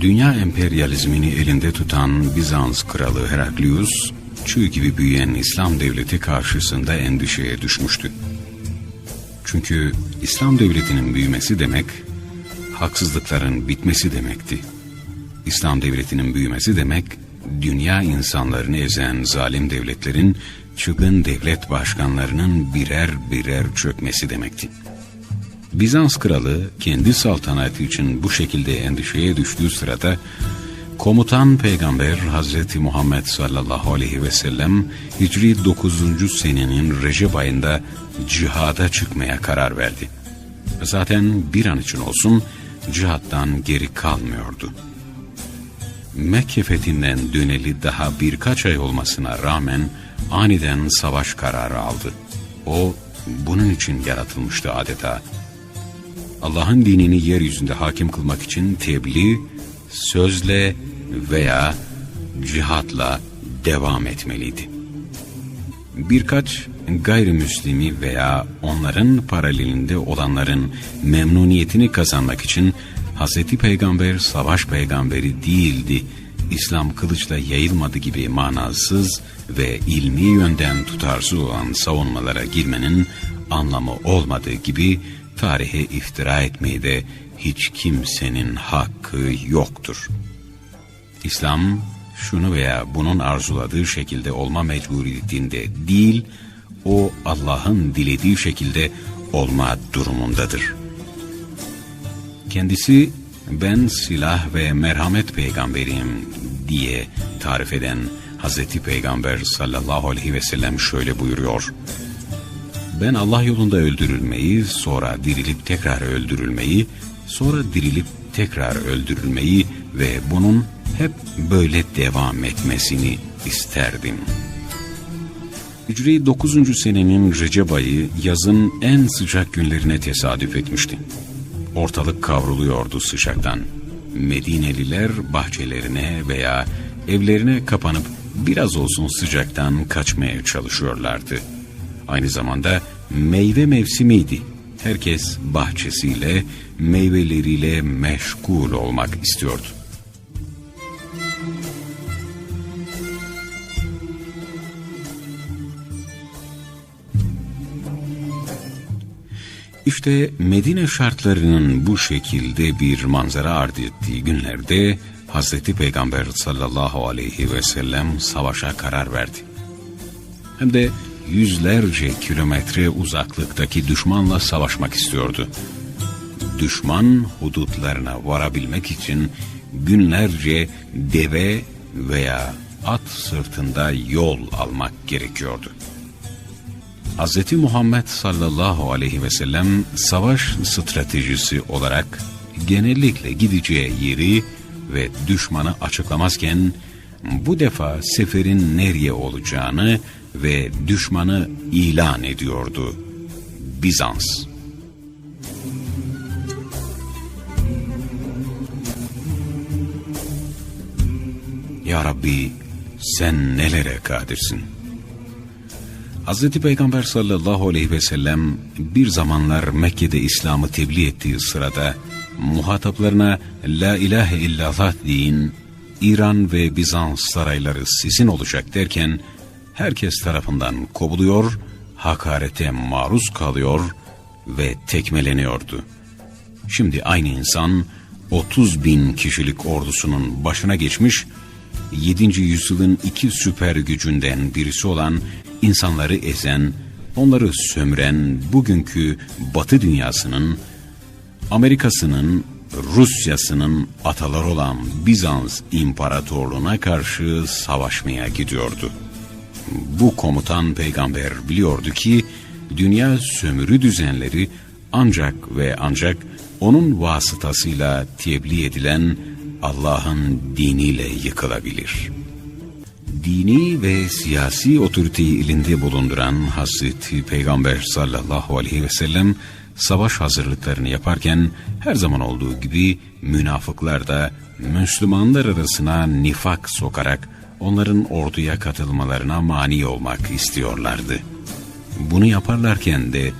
Dünya emperyalizmini elinde tutan Bizans kralı Heraklius, çığ gibi büyüyen İslam devleti karşısında endişeye düşmüştü. Çünkü İslam devletinin büyümesi demek, haksızlıkların bitmesi demekti. İslam devletinin büyümesi demek, dünya insanlarını ezen zalim devletlerin, çılgın devlet başkanlarının birer birer çökmesi demekti. Bizans kralı kendi saltanatı için bu şekilde endişeye düştüğü sırada komutan peygamber Hazreti Muhammed sallallahu aleyhi ve sellem Hicri 9. senenin Recep ayında cihada çıkmaya karar verdi. Zaten bir an için olsun cihattan geri kalmıyordu. Mekke fethinden döneli daha birkaç ay olmasına rağmen aniden savaş kararı aldı. O bunun için yaratılmıştı adeta. Allah'ın dinini yeryüzünde hakim kılmak için tebliğ, sözle veya cihatla devam etmeliydi. Birkaç gayrimüslimi veya onların paralelinde olanların memnuniyetini kazanmak için Hz. Peygamber savaş peygamberi değildi, İslam kılıçla yayılmadı gibi manasız ve ilmi yönden tutarsız olan savunmalara girmenin anlamı olmadığı gibi tarihe iftira etmeyi de hiç kimsenin hakkı yoktur. İslam şunu veya bunun arzuladığı şekilde olma mecburiyetinde değil, o Allah'ın dilediği şekilde olma durumundadır. Kendisi ben silah ve merhamet peygamberiyim diye tarif eden Hazreti Peygamber sallallahu aleyhi ve sellem şöyle buyuruyor. Ben Allah yolunda öldürülmeyi, sonra dirilip tekrar öldürülmeyi, sonra dirilip tekrar öldürülmeyi ve bunun hep böyle devam etmesini isterdim. Hicri 9. senenin Recep ayı yazın en sıcak günlerine tesadüf etmişti. Ortalık kavruluyordu sıcaktan. Medineliler bahçelerine veya evlerine kapanıp biraz olsun sıcaktan kaçmaya çalışıyorlardı. Aynı zamanda meyve mevsimiydi. Herkes bahçesiyle, meyveleriyle meşgul olmak istiyordu. İşte Medine şartlarının bu şekilde bir manzara arz ettiği günlerde Hazreti Peygamber sallallahu aleyhi ve sellem savaşa karar verdi. Hem de yüzlerce kilometre uzaklıktaki düşmanla savaşmak istiyordu. Düşman hudutlarına varabilmek için günlerce deve veya at sırtında yol almak gerekiyordu. Hz. Muhammed sallallahu aleyhi ve sellem savaş stratejisi olarak genellikle gideceği yeri ve düşmanı açıklamazken bu defa seferin nereye olacağını ve düşmanı ilan ediyordu. Bizans. Ya Rabbi sen nelere kadirsin? Hz. Peygamber sallallahu aleyhi ve sellem bir zamanlar Mekke'de İslam'ı tebliğ ettiği sırada muhataplarına La ilahe illallah deyin, İran ve Bizans sarayları sizin olacak derken herkes tarafından kovuluyor, hakarete maruz kalıyor ve tekmeleniyordu. Şimdi aynı insan 30 bin kişilik ordusunun başına geçmiş, 7. yüzyılın iki süper gücünden birisi olan insanları ezen, onları sömüren bugünkü batı dünyasının, Amerika'sının, Rusya'sının ataları olan Bizans İmparatorluğuna karşı savaşmaya gidiyordu. Bu komutan peygamber biliyordu ki dünya sömürü düzenleri ancak ve ancak onun vasıtasıyla tebliğ edilen Allah'ın diniyle yıkılabilir. Dini ve siyasi otoriteyi elinde bulunduran Hazreti Peygamber sallallahu aleyhi ve sellem savaş hazırlıklarını yaparken her zaman olduğu gibi münafıklar da Müslümanlar arasına nifak sokarak onların orduya katılmalarına mani olmak istiyorlardı. Bunu yaparlarken de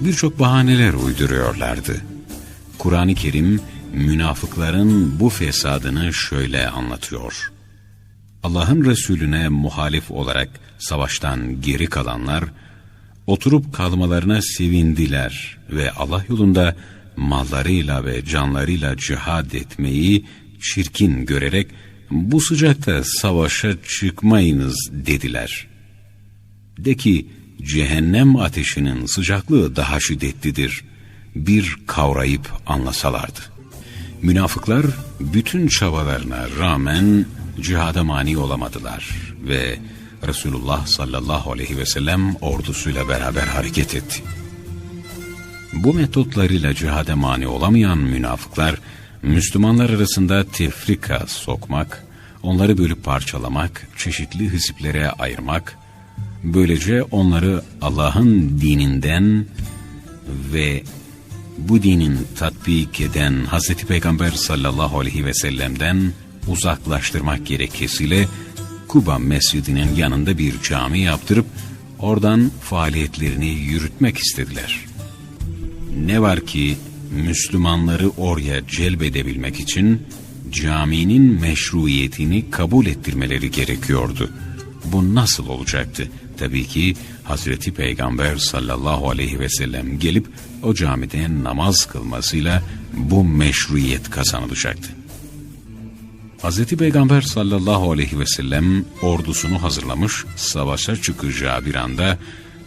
birçok bahaneler uyduruyorlardı. Kur'an-ı Kerim münafıkların bu fesadını şöyle anlatıyor. Allah'ın Resulüne muhalif olarak savaştan geri kalanlar, oturup kalmalarına sevindiler ve Allah yolunda mallarıyla ve canlarıyla cihad etmeyi çirkin görerek bu sıcakta savaşa çıkmayınız dediler. De ki cehennem ateşinin sıcaklığı daha şiddetlidir. Bir kavrayıp anlasalardı. Münafıklar bütün çabalarına rağmen cihada mani olamadılar ve Resulullah sallallahu aleyhi ve sellem ordusuyla beraber hareket etti. Bu metotlarıyla cihada mani olamayan münafıklar, Müslümanlar arasında tefrika sokmak, onları bölüp parçalamak, çeşitli hisiplere ayırmak, böylece onları Allah'ın dininden ve bu dinin tatbik eden Hz. Peygamber sallallahu aleyhi ve sellem'den uzaklaştırmak gerekesiyle Kuba Mescidi'nin yanında bir cami yaptırıp oradan faaliyetlerini yürütmek istediler. Ne var ki Müslümanları oraya celbedebilmek için caminin meşruiyetini kabul ettirmeleri gerekiyordu. Bu nasıl olacaktı? Tabii ki Hazreti Peygamber sallallahu aleyhi ve sellem gelip o camide namaz kılmasıyla bu meşruiyet kazanılacaktı. Hazreti Peygamber sallallahu aleyhi ve sellem ordusunu hazırlamış, savaşa çıkacağı bir anda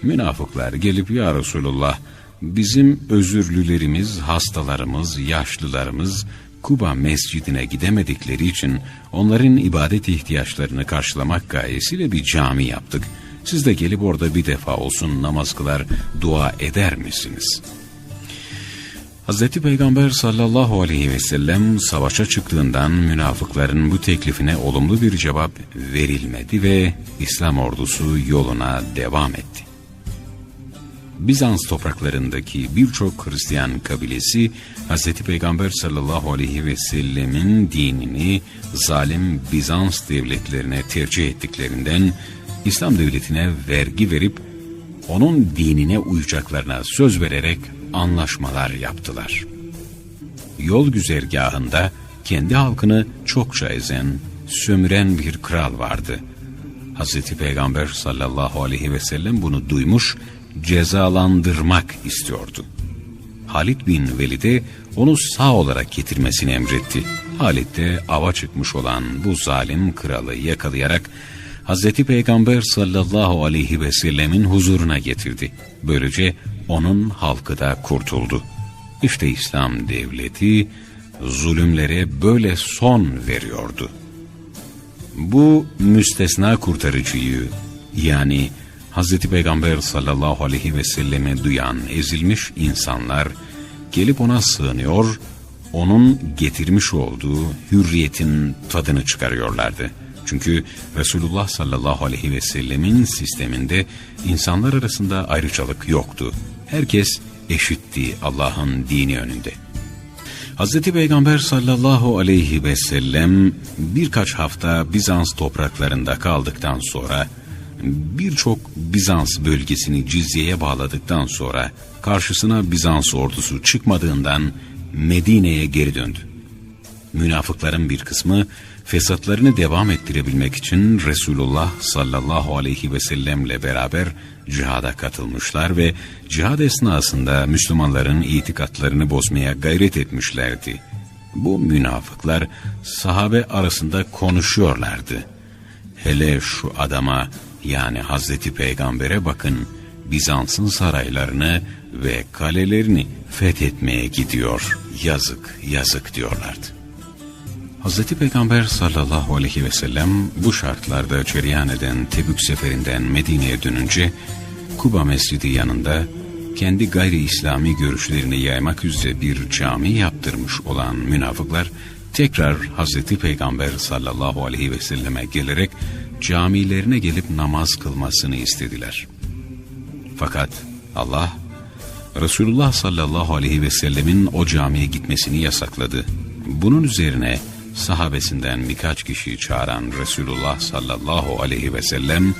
münafıklar gelip ya Resulullah bizim özürlülerimiz, hastalarımız, yaşlılarımız Kuba mescidine gidemedikleri için onların ibadet ihtiyaçlarını karşılamak gayesiyle bir cami yaptık. Siz de gelip orada bir defa olsun namaz kılar, dua eder misiniz?'' Hz. Peygamber sallallahu aleyhi ve sellem savaşa çıktığından münafıkların bu teklifine olumlu bir cevap verilmedi ve İslam ordusu yoluna devam etti. Bizans topraklarındaki birçok Hristiyan kabilesi Hz. Peygamber sallallahu aleyhi ve sellemin dinini zalim Bizans devletlerine tercih ettiklerinden İslam devletine vergi verip onun dinine uyacaklarına söz vererek anlaşmalar yaptılar. Yol güzergahında kendi halkını çokça ezen, sömüren bir kral vardı. Hz. Peygamber sallallahu aleyhi ve sellem bunu duymuş, cezalandırmak istiyordu. Halid bin Velid'e onu sağ olarak getirmesini emretti. Halid de ava çıkmış olan bu zalim kralı yakalayarak Hz. Peygamber sallallahu aleyhi ve sellemin huzuruna getirdi. Böylece onun halkı da kurtuldu. İşte İslam devleti zulümlere böyle son veriyordu. Bu müstesna kurtarıcıyı yani Hz. Peygamber sallallahu aleyhi ve selleme duyan ezilmiş insanlar gelip ona sığınıyor, onun getirmiş olduğu hürriyetin tadını çıkarıyorlardı. Çünkü Resulullah sallallahu aleyhi ve sellemin sisteminde insanlar arasında ayrıcalık yoktu. Herkes eşitti Allah'ın dini önünde. Hz. Peygamber sallallahu aleyhi ve sellem birkaç hafta Bizans topraklarında kaldıktan sonra birçok Bizans bölgesini cizyeye bağladıktan sonra karşısına Bizans ordusu çıkmadığından Medine'ye geri döndü. Münafıkların bir kısmı fesatlarını devam ettirebilmek için Resulullah sallallahu aleyhi ve sellemle beraber cihada katılmışlar ve cihad esnasında Müslümanların itikatlarını bozmaya gayret etmişlerdi. Bu münafıklar sahabe arasında konuşuyorlardı. Hele şu adama yani Hazreti Peygamber'e bakın Bizans'ın saraylarını ve kalelerini fethetmeye gidiyor. Yazık, yazık diyorlardı. Hz. Peygamber sallallahu aleyhi ve sellem bu şartlarda cereyan eden Tebük seferinden Medine'ye dönünce Kuba Mescidi yanında kendi gayri İslami görüşlerini yaymak üzere bir cami yaptırmış olan münafıklar tekrar Hz. Peygamber sallallahu aleyhi ve selleme gelerek camilerine gelip namaz kılmasını istediler. Fakat Allah Resulullah sallallahu aleyhi ve sellemin o camiye gitmesini yasakladı. Bunun üzerine sahabesinden birkaç kişiyi çağıran Resulullah sallallahu aleyhi ve sellem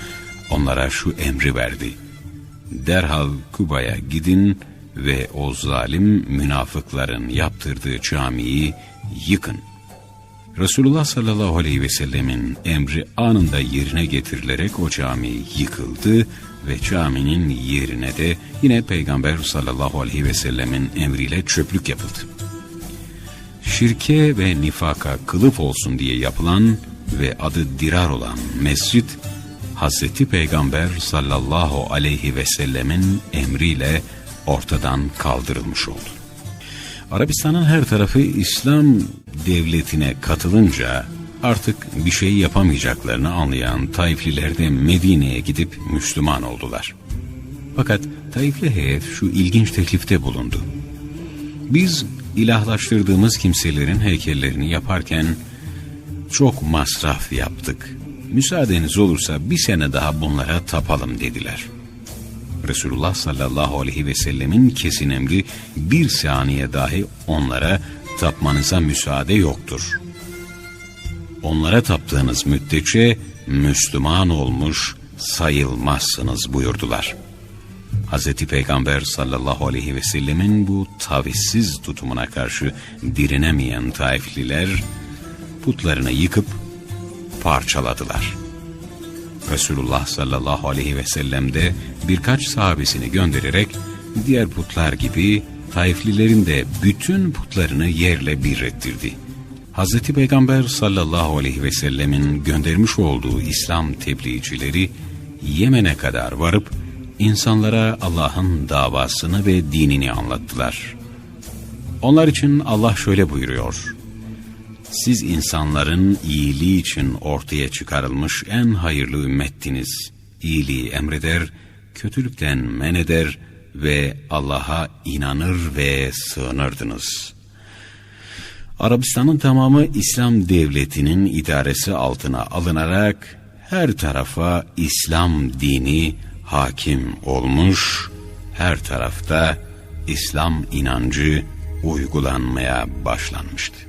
onlara şu emri verdi. Derhal Kuba'ya gidin ve o zalim münafıkların yaptırdığı camiyi yıkın. Resulullah sallallahu aleyhi ve sellemin emri anında yerine getirilerek o cami yıkıldı ve caminin yerine de yine Peygamber sallallahu aleyhi ve sellemin emriyle çöplük yapıldı. Şirke ve nifaka kılıf olsun diye yapılan ve adı dirar olan mescit, Hazreti Peygamber sallallahu aleyhi ve sellemin emriyle ortadan kaldırılmış oldu. Arabistan'ın her tarafı İslam devletine katılınca artık bir şey yapamayacaklarını anlayan Taifliler de Medine'ye gidip Müslüman oldular. Fakat Taifli heyet şu ilginç teklifte bulundu. Biz ilahlaştırdığımız kimselerin heykellerini yaparken çok masraf yaptık. Müsaadeniz olursa bir sene daha bunlara tapalım dediler. Resulullah sallallahu aleyhi ve sellemin kesin emri bir saniye dahi onlara tapmanıza müsaade yoktur. Onlara taptığınız müddetçe Müslüman olmuş sayılmazsınız buyurdular. Hz. Peygamber sallallahu aleyhi ve sellemin bu tavizsiz tutumuna karşı direnemeyen Taifliler putlarını yıkıp parçaladılar. Resulullah sallallahu aleyhi ve sellem de birkaç sahabesini göndererek diğer putlar gibi Taiflilerin de bütün putlarını yerle bir ettirdi. Hz. Peygamber sallallahu aleyhi ve sellemin göndermiş olduğu İslam tebliğcileri Yemen'e kadar varıp insanlara Allah'ın davasını ve dinini anlattılar. Onlar için Allah şöyle buyuruyor. Siz insanların iyiliği için ortaya çıkarılmış en hayırlı ümmettiniz. İyiliği emreder, kötülükten men eder ve Allah'a inanır ve sığınırdınız. Arabistan'ın tamamı İslam devletinin idaresi altına alınarak her tarafa İslam dini hakim olmuş, her tarafta İslam inancı uygulanmaya başlanmıştı.